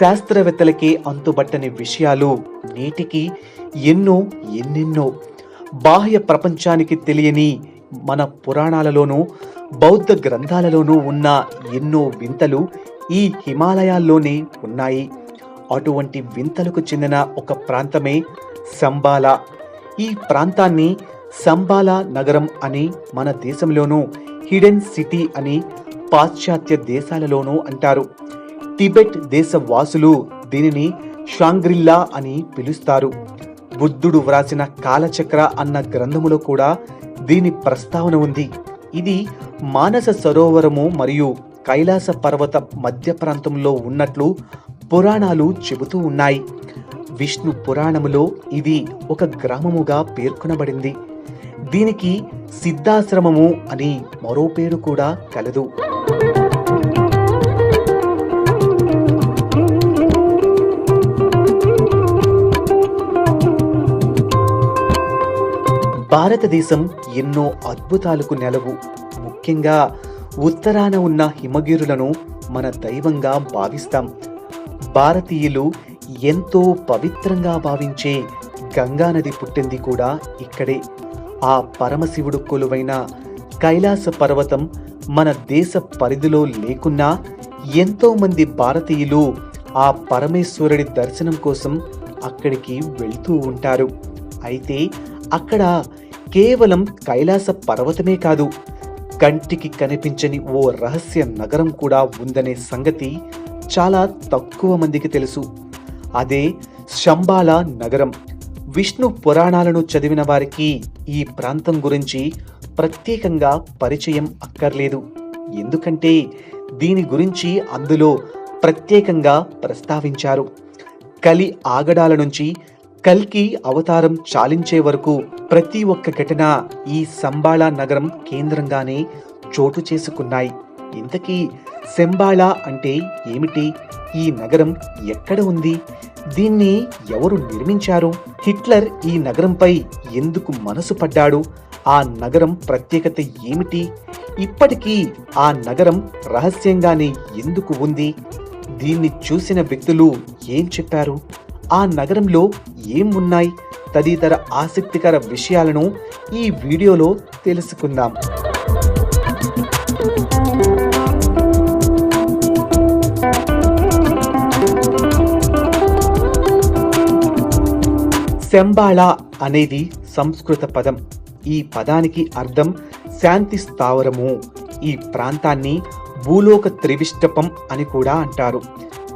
శాస్త్రవేత్తలకే అంతుబట్టని విషయాలు నేటికి ఎన్నో ఎన్నెన్నో బాహ్య ప్రపంచానికి తెలియని మన పురాణాలలోనూ బౌద్ధ గ్రంథాలలోనూ ఉన్న ఎన్నో వింతలు ఈ హిమాలయాల్లోనే ఉన్నాయి. అటువంటి వింతలకు చెందిన ఒక ప్రాంతమే సంబాలా. ఈ ప్రాంతాన్ని సంబాలా నగరం అని మన దేశంలోనూ హిడెన్ సిటీ అని పాశ్చాత్య దేశాలలోనూ అంటారు. టిబెట్ దేశ వాసులు దీనిని షాంగ్రిల్లా అని పిలుస్తారు. బుద్ధుడు వ్రాసిన కాలచక్ర అన్న గ్రంథములో కూడా దీని ప్రస్తావన ఉంది. ఇది మానస సరోవరము మరియు కైలాస పర్వత మధ్య ప్రాంతంలో ఉన్నట్లు పురాణాలు చెబుతూ ఉన్నాయి. విష్ణు పురాణములో ఇది ఒక గ్రామముగా పేర్కొనబడింది. దీనికి సిద్ధాశ్రమము అని మరో పేరు కూడా కలదు. భారతదేశం ఎన్నో అద్భుతాలకు నెలవు. ముఖ్యంగా ఉత్తరాన ఉన్న హిమగిరులను మన దైవంగా భావిస్తాం. భారతీయులు ఎంతో పవిత్రంగా భావించే గంగానది పుట్టింది కూడా ఇక్కడే. ఆ పరమశివుడు కొలువైన కైలాస పర్వతం మన దేశ పరిధిలో లేకున్నా ఎంతోమంది భారతీయులు ఆ పరమేశ్వరుడి దర్శనం కోసం అక్కడికి వెళ్తూ ఉంటారు. అయితే అక్కడ కేవలం కైలాస పర్వతమే కాదు కంటికి కనిపించని ఓ రహస్య నగరం కూడా ఉందనే సంగతి చాలా తక్కువ మందికి తెలుసు. అదే శంబాల నగరం. విష్ణు పురాణాలను చదివిన వారికి ఈ ప్రాంతం గురించి ప్రత్యేకంగా పరిచయం అక్కర్లేదు. ఎందుకంటే దీని గురించి అందులో ప్రత్యేకంగా ప్రస్తావించారు. కలి ఆగడాల నుంచి కల్కి అవతారం చాలించే వరకు ప్రతి ఒక్క ఘటన ఈ సంబాళ నగరం కేంద్రంగానే చోటు చేసుకున్నాయి. ఇంతకీ శంబాళ అంటే ఏమిటి? ఈ నగరం ఎక్కడ ఉంది? దీన్ని ఎవరు నిర్మించారు? హిట్లర్ ఈ నగరంపై ఎందుకు మనసు పడ్డాడు? ఆ నగరం ప్రత్యేకత ఏమిటి? ఇప్పటికీ ఆ నగరం రహస్యంగానే ఎందుకు ఉంది? దీన్ని చూసిన వ్యక్తులు ఏం చెప్పారు? ఆ నగరంలో ఏం ఉన్నాయి తదితర ఆసక్తికర విషయాలను ఈ వీడియోలో తెలుసుకుందాం. శంబాళ అనేది సంస్కృత పదం. ఈ పదానికి అర్థం శాంతి స్థావరము. ఈ ప్రాంతాన్ని భూలోక త్రివిష్టపం అని కూడా అంటారు.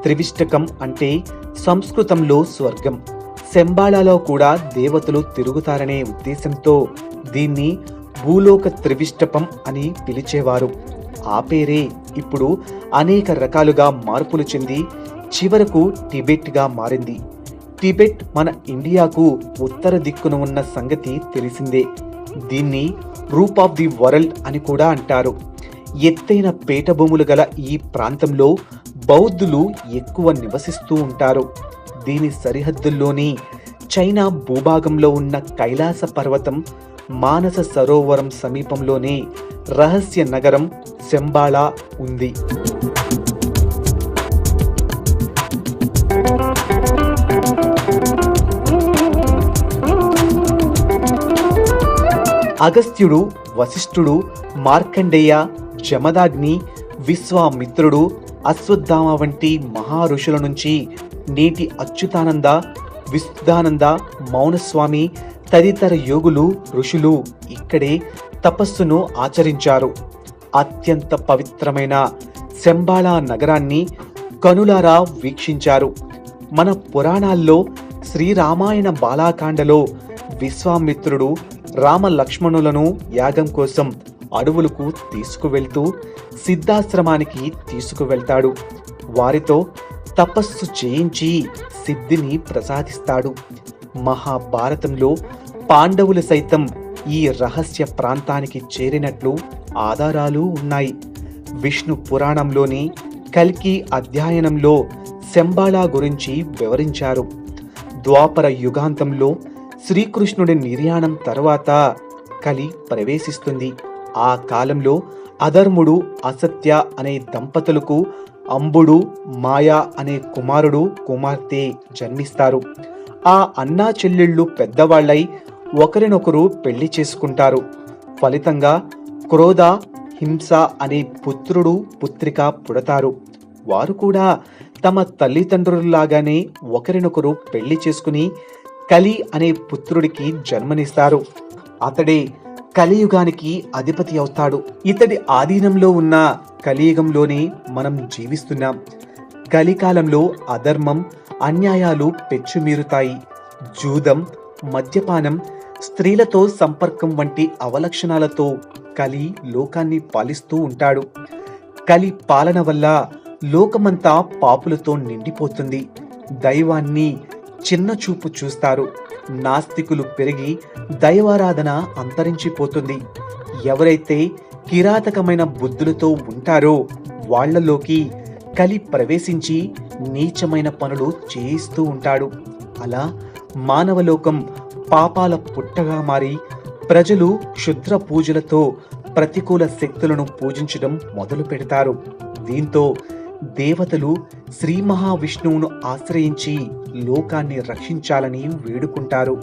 త్రివిష్టకం అంటే సంస్కృతంలో స్వర్గం. శంబాళాలో కూడా దేవతలు తిరుగుతారనే ఉద్దేశంతో దీన్ని భూలోక త్రివిష్టపం అని పిలిచేవారు. ఆ పేరే ఇప్పుడు అనేక రకాలుగా మార్పులు చెంది చివరకు టిబెట్గా మారింది. టిబెట్ మన ఇండియాకు ఉత్తర దిక్కున ఉన్న సంగతి తెలిసిందే. దీన్ని రూప్ ఆఫ్ ది వరల్డ్ అని కూడా అంటారు. ఎత్తైన పీఠభూములు గల ఈ ప్రాంతంలో బౌద్ధులు ఎక్కువ నివసిస్తూ ఉంటారు. దీని సరిహద్దుల్లోని చైనా భూభాగంలో ఉన్న కైలాస పర్వతం మానస సరోవరం సమీపంలోనే రహస్య నగరం శంబాళ ఉంది. అగస్త్యుడు వశిష్ఠుడు మార్కండేయ జమదాగ్ని విశ్వామిత్రుడు అశ్వత్థామ వంటి మహా ఋషుల నుంచి నేటి అచ్యుతానంద విశుద్ధానంద మౌనస్వామి తదితర యోగులు ఋషులు ఇక్కడే తపస్సును ఆచరించారు. అత్యంత పవిత్రమైన శంబాలా నగరాన్ని కనులారా వీక్షించారు. మన పురాణాల్లో శ్రీరామాయణ బాలాకాండలో విశ్వామిత్రుడు రామ లక్ష్మణులను యాగం కోసం అడవులకు తీసుకువెళ్తూ సిద్ధాశ్రమానికి తీసుకువెళ్తాడు. వారితో తపస్సు చేయించి సిద్ధిని ప్రసాదిస్తాడు. మహాభారతంలో పాండవులు సైతం ఈ రహస్య ప్రాంతానికి చేరినట్లు ఆధారాలు ఉన్నాయి. విష్ణు పురాణంలోని కల్కి అధ్యయనంలో శంబాళ గురించి వివరించారు. ద్వాపర యుగాంతంలో శ్రీకృష్ణుడి నిర్యాణం తర్వాత కలి ప్రవేశిస్తుంది. ఆ కాలంలో అధర్ముడు అసత్య అనే దంపతులకు అంబుడు మాయా అనే కుమారుడు కుమార్తె జన్మిస్తారు. ఆ అన్నా చెల్లెళ్ళు పెద్దవాళ్ళై ఒకరినొకరు పెళ్ళి చేసుకుంటారు. ఫలితంగా క్రోధ హింస అనే పుత్రుడు పుత్రిక పుడతారు. వారు కూడా తమ తల్లిదండ్రులలాగానే ఒకరినొకరు పెళ్ళి చేసుకుని కలి అనే పుత్రుడికి జన్మనిస్తారు. అతడే కలియుగానికి అధిపతి అవుతాడు. ఇతడి ఆధీనంలో ఉన్న కలియుగంలోనే మనం జీవిస్తున్నాం. కలికాలంలో అధర్మం అన్యాయాలు పెచ్చుమీరుతాయి. జూదం మద్యపానం స్త్రీలతో సంపర్కం వంటి అవలక్షణాలతో కలి లోకాన్ని పాలిస్తూ ఉంటాడు. కలి పాలన వల్ల లోకమంతా పాపులతో నిండిపోతుంది. దైవాన్ని చిన్న చూపు చూస్తారు. నాస్తికులు పెరిగి దైవారాధన అంతరించిపోతుంది. ఎవరైతే కిరాతకమైన బుద్ధులతో ఉంటారో వాళ్ళలోకి కలి ప్రవేశించి నీచమైన పనులు చేయిస్తూ ఉంటాడు. అలా మానవలోకం పాపాల పుట్టగా మారి ప్రజలు క్షుద్ర పూజలతో ప్రతికూల శక్తులను పూజించడం మొదలు పెడతారు దీంతో దేవతలు శ్రీ మహావిష్ణువును ఆశ్రయించి లోకాన్ని రక్షించాలని వేడుకుంటారు.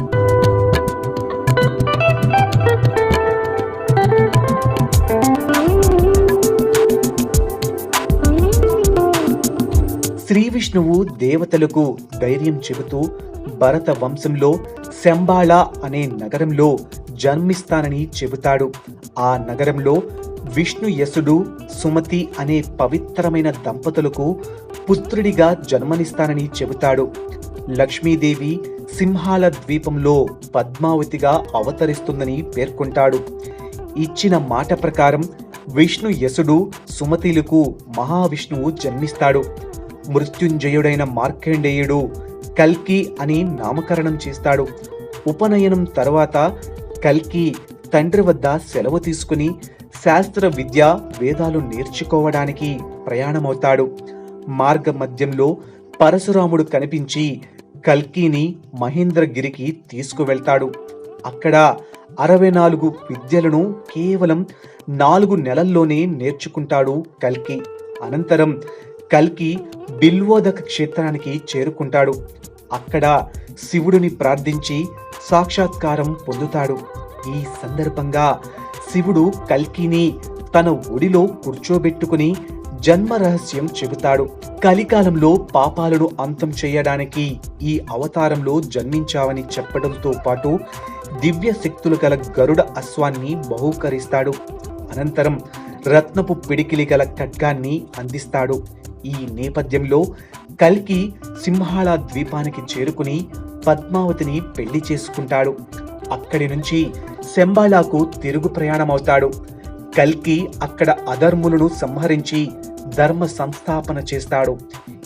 శ్రీ విష్ణువు దేవతలకు ధైర్యం చెబుతూ భరత వంశంలో శంబాళ అనే నగరంలో జన్మిస్తానని చెబుతాడు. ఆ నగరంలో విష్ణు యసుడు సుమతి అనే పవిత్రమైన దంపతులకు పుత్రుడిగా జన్మనిస్తానని చెబుతాడు. లక్ష్మీదేవి సింహాల ద్వీపంలో పద్మావతిగా అవతరిస్తుందని పేర్కొంటాడు. ఇచ్చిన మాట ప్రకారం విష్ణు యసుడు సుమతిలకు మహావిష్ణువు జన్మిస్తాడు. మృత్యుంజయుడైన మార్కండేయుడు కల్కి అని నామకరణం చేస్తాడు. ఉపనయనం తర్వాత కల్కి తండ్రి వద్ద సెలవు తీసుకుని శాస్త్ర విద్య వేదాలు నేర్చుకోవడానికి ప్రయాణమవుతాడు. మార్గ మధ్యంలో పరశురాముడు కనిపించి కల్కిని మహేంద్రగిరికి తీసుకువెళ్తాడు. అక్కడ అరవై నాలుగు విద్యలను కేవలం నాలుగు నెలల్లోనే నేర్చుకుంటాడు కల్కి. అనంతరం కల్కి బిల్వోదక క్షేత్రానికి చేరుకుంటాడు. అక్కడ శివుడిని ప్రార్థించి సాక్షాత్కారం పొందుతాడు. ఈ సందర్భంగా శివుడు కల్కిని తన ఒడిలో కూర్చోబెట్టుకుని జన్మ రహస్యం చెబుతాడు. కలికాలంలో పాపాలను అంతం చేయడానికి ఈ అవతారంలో జన్మించావని చెప్పడంతో పాటు దివ్య శక్తులు గల గరుడ అశ్వాన్ని బహూకరిస్తాడు. అనంతరం రత్నపు పిడికిలి గల ఖడ్గాన్ని అందిస్తాడు. ఈ నేపథ్యంలో కల్కి సింహాళ ద్వీపానికి చేరుకుని పద్మావతిని పెళ్ళి చేసుకుంటాడు. అక్కడి నుంచి శంబాళాకు తిరుగు ప్రయాణమవుతాడు. కల్కి అక్కడ అధర్ములను సంహరించి ధర్మ సంస్థాపన చేస్తాడు.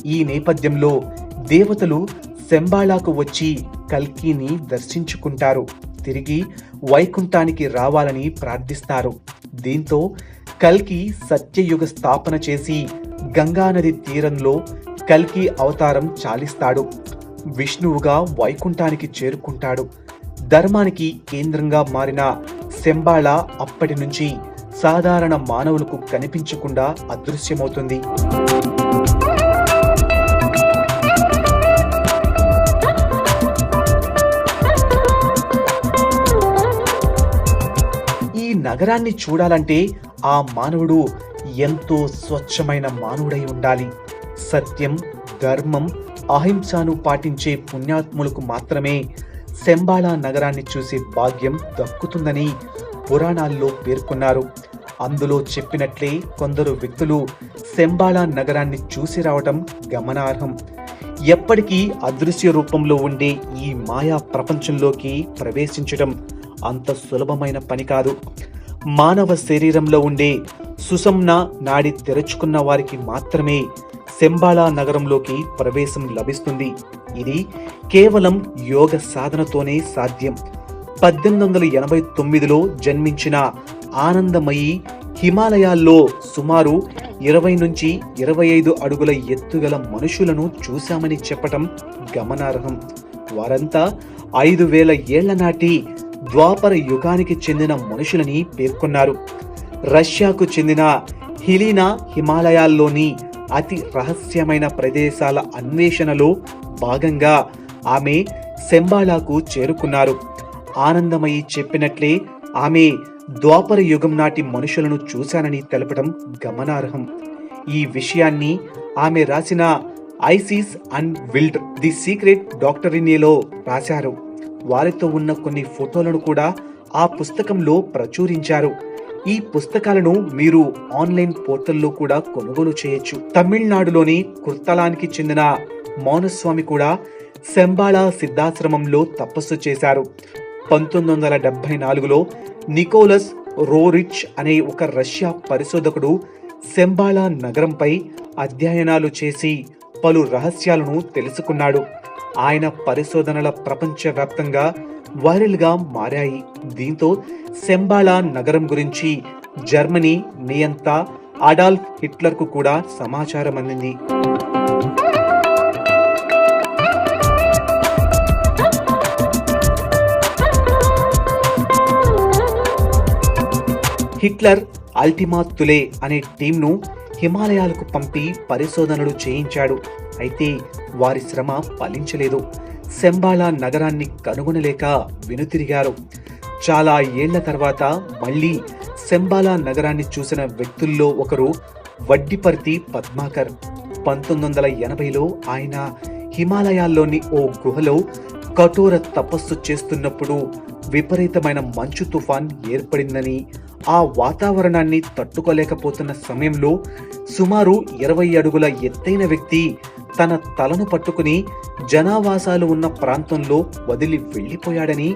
ఈ నేపథ్యంలో దేవతలు శంబాళాకు వచ్చి కల్కిని దర్శించుకుంటారు. తిరిగి వైకుంఠానికి రావాలని ప్రార్థిస్తారు. దీంతో కల్కి సత్యయుగ స్థాపన చేసి గంగానది తీరంలో కల్కి అవతారం చాలిస్తాడు. విష్ణువుగా వైకుంఠానికి చేరుకుంటాడు. ధర్మానికి కేంద్రంగా మారిన శంబాళ అప్పటి నుంచి సాధారణ మానవులకు కనిపించకుండా అదృశ్యమవుతుంది. ఈ నగరాన్ని చూడాలంటే ఆ మానవుడు ఎంతో స్వచ్ఛమైన మానవుడై ఉండాలి. సత్యం ధర్మం అహింసను పాటించే పుణ్యాత్ములకు మాత్రమే శంబాళా నగరాన్ని చూసే భాగ్యం దక్కుతుందని పురాణాల్లో పేర్కొన్నారు. అందులో చెప్పినట్లే కొందరు వ్యక్తులు శంబాళ నగరాన్ని చూసి రావటం గమనార్హం. ఎప్పటికీ అదృశ్య రూపంలో ఉండే ఈ మాయా ప్రపంచంలోకి ప్రవేశించడం అంత సులభమైన పని కాదు. మానవ శరీరంలో ఉండే సుసంన నాడి తెరుచుకున్న వారికి మాత్రమే శంబాళా నగరంలోకి ప్రవేశం లభిస్తుంది. ఇది కేవలం యోగ సాధనతోనే సాధ్యం. పద్దెనిమిది వందల ఎనభై తొమ్మిదిలో జన్మించిన ఆనందమయి హిమాలయాల్లో సుమారు ఇరవై నుంచి ఇరవై ఐదు అడుగుల ఎత్తుగల మనుషులను చూశామని చెప్పటం గమనార్హం. వారంతా ఐదు వేల ఏళ్ళ నాటి ద్వాపర యుగానికి చెందిన మనుషులని పేర్కొన్నారు. రష్యాకు చెందిన హిలీనా హిమాలయాల్లోని అతి రహస్యమైన ప్రదేశాల అన్వేషణలో భాగంగా ఆమె సెంబాలాకు చేరుకున్నారు. ఆనందమయ్యి చెప్పినట్లే ఆమె ద్వాపర యుగం నాటి మనుషులను చూశానని తెలపడం గమనార్హం. ఈ విషయాన్ని ఆమె రాసిన Isis unveiled the secret డాక్టరినేలో రాశారు. వారితో ఉన్న కొన్ని ఫోటోలను కూడా ఆ పుస్తకంలో ప్రచురించారు. ఈ పుస్తకాలను మీరు ఆన్లైన్ పోర్టల్లో కూడా కొనుగోలు చేయొచ్చు. తమిళనాడులోని కుర్తలానికి చెందిన మౌనస్వామి కూడా శంబాళ సిద్ధాశ్రమంలో తపస్సు చేశారు. పంతొమ్మిది వందల డెబ్బై నాలుగులో నికోలస్ రోరిచ్ అనే ఒక రష్యా పరిశోధకుడు శంబాళ నగరంపై అధ్యయనాలు చేసి పలు రహస్యాలను తెలుసుకున్నాడు. ఆయన పరిశోధనల ప్రపంచవ్యాప్తంగా వైరల్గా మారాయి. దీంతో శంబాళా నగరం గురించి జర్మనీ నియంత అడాల్ఫ్ హిట్లర్కు కూడా సమాచారం అందింది. హిట్లర్ అల్టిమా తులే అనే టీంను హిమాలయాలకు పంపి పరిశోధనలు చేయించాడు. అయితే వారి శ్రమ ఫలించలేదు. సెంబాలా నగరాన్ని కనుగొనలేక వెనుతిరిగారు. చాలా ఏళ్ళ తర్వాత మళ్ళీ సెంబాలా నగరాన్ని చూసిన వ్యక్తుల్లో ఒకరు వడ్డిపర్తి పద్మాకర్. పంతొమ్మిది వందల ఎనభైలో ఆయన హిమాలయాల్లోని ఓ గుహలో కఠోర తపస్సు చేస్తున్నప్పుడు విపరీతమైన మంచు తుఫాన్ ఏర్పడిందని ఆ వాతావరణాన్ని తట్టుకోలేకపోతున్న సమయంలో సుమారు ఇరవై అడుగుల ఎత్తైన వ్యక్తి తన తలను పట్టుకుని జనావాసాలు ఉన్న ప్రాంతంలో వదిలి వెళ్ళిపోయాడని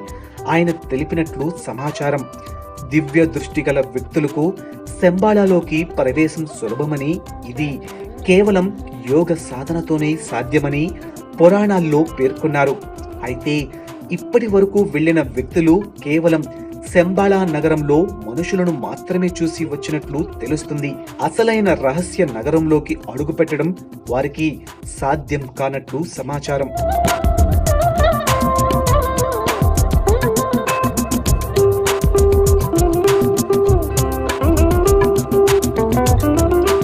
ఆయన తెలిపినట్లు సమాచారం. దివ్య దృష్టి గల వ్యక్తులకు శంబాళాలోకి ప్రవేశం సులభమని ఇది కేవలం యోగ సాధనతోనే సాధ్యమని పురాణాల్లో పేర్కొన్నారు. అయితే ఇప్పటి వరకు వెళ్ళిన వ్యక్తులు కేవలం శంబాళా నగరంలో మనుషులను మాత్రమే చూసి వచ్చినట్లు తెలుస్తుంది. అసలైన రహస్య నగరంలోకి అడుగుపెట్టడం వారికి సాధ్యం కానట్లు సమాచారం.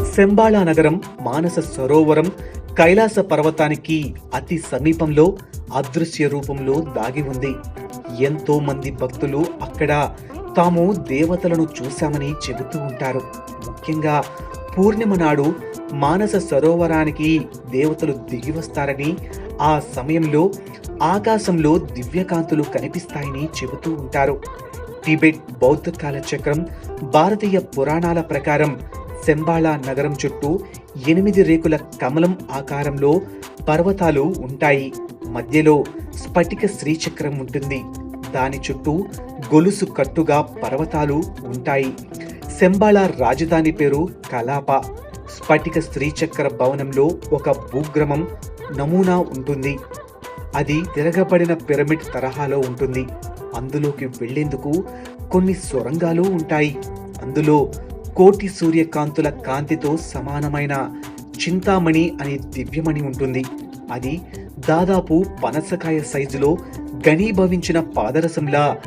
సెంబాళా నగరం మానస సరోవరం కైలాస పర్వతానికి అతి సమీపంలో అదృశ్య రూపంలో దాగి ఉంది. ఎంతో మంది భక్తులు అక్కడ తాము దేవతలను చూశామని చెబుతూ ఉంటారు. ముఖ్యంగా పూర్ణిమ నాడు మానస సరోవరానికి దేవతలు దిగి వస్తారని ఆ సమయంలో ఆకాశంలో దివ్యకాంతులు కనిపిస్తాయని చెబుతూ ఉంటారు. టిబెట్ బౌద్ధ కాలచక్రం భారతీయ పురాణాల ప్రకారం శంబాళా నగరం చుట్టూ ఎనిమిది రేకుల కమలం ఆకారంలో పర్వతాలు ఉంటాయి. మధ్యలో స్ఫటిక శ్రీచక్రం ఉంటుంది. దాని చుట్టూ గొలుసు కట్టుగా పర్వతాలు ఉంటాయి. శంబాళ రాజధాని పేరు కలాప. స్ఫటిక శ్రీచక్ర భవనంలో ఒక భూగ్రమం నమూనా ఉంటుంది. అది తిరగబడిన పిరమిడ్ తరహాలో ఉంటుంది. అందులోకి వెళ్ళేందుకు కొన్ని సొరంగాలు ఉంటాయి. అందులో కోటి సూర్యకాంతుల కాంతితో సమానమైన చింతామణి అనే దివ్యమణి ఉంటుంది. అది దాదాపు పనసకాయ సైజులో ఘనీభవించిన పాదరసంలా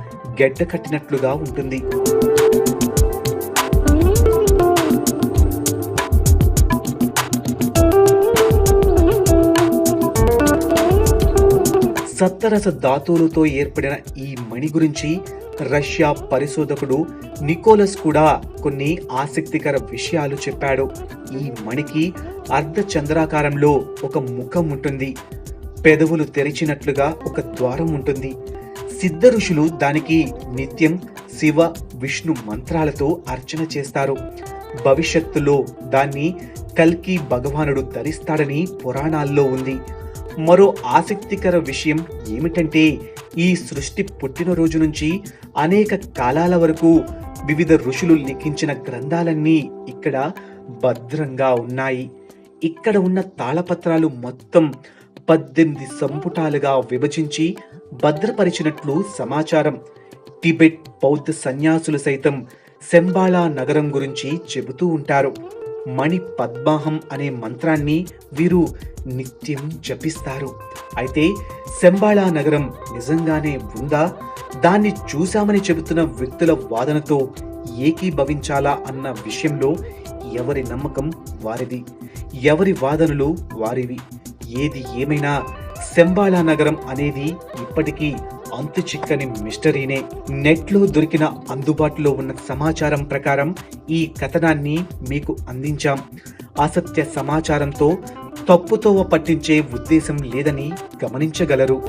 గెడ్డ కట్టినట్లుగా ఉంటుంది. సప్తరస ధాతువులతో ఏర్పడిన ఈ మణి గురించి రష్యా పరిశోధకుడు నికోలస్ కూడా కొన్ని ఆసక్తికర విషయాలు చెప్పాడు. ఈ మణికి అర్ధ చంద్రాకారంలో ఒక ముఖం ఉంటుంది. పెదవులు తెరిచినట్లుగా ఒక ద్వారం ఉంటుంది. సిద్ధ ఋషులు దానికి నిత్యం శివ విష్ణు మంత్రాలతో అర్చన చేస్తారు. భవిష్యత్తులో దాన్ని కల్కి భగవానుడు ధరిస్తాడని పురాణాల్లో ఉంది. మరో ఆసక్తికర విషయం ఏమిటంటే ఈ సృష్టి పుట్టినరోజు నుంచి అనేక కాలాల వరకు వివిధ ఋషులు లిఖించిన గ్రంథాలన్నీ ఇక్కడ భద్రంగా ఉన్నాయి. ఇక్కడ ఉన్న తాళపత్రాలు మొత్తం పద్దెనిమిది సంపుటాలుగా విభజించి భద్రపరిచినట్లు సమాచారం. టిబెట్ బౌద్ధ సన్యాసులు సైతం శంబాళా నగరం గురించి చెబుతూ ఉంటారు. మణి పద్మాహం అనే మంత్రాన్ని వీరు నిత్యం జపిస్తారు. అయితే శంబాళా నగరం నిజంగానే ఉందా? దాన్ని చూశామని చెబుతున్న వ్యక్తుల వాదనతో ఏకీభవించాలా అన్న విషయంలో ఎవరి నమ్మకం వారిది? ఎవరి వాదనలు వారివి? ఏది ఏమైనా శంబాలా నగరం అనేది ఇప్పటికీ అంతు చిక్కని మిస్టరీనే. నెట్లో దొరికిన అందుబాటులో ఉన్న సమాచారం ప్రకారం ఈ కథనాన్ని మీకు అందించాం. అసత్య సమాచారంతో తప్పుతోవ పట్టించే ఉద్దేశం లేదని గమనించగలరు.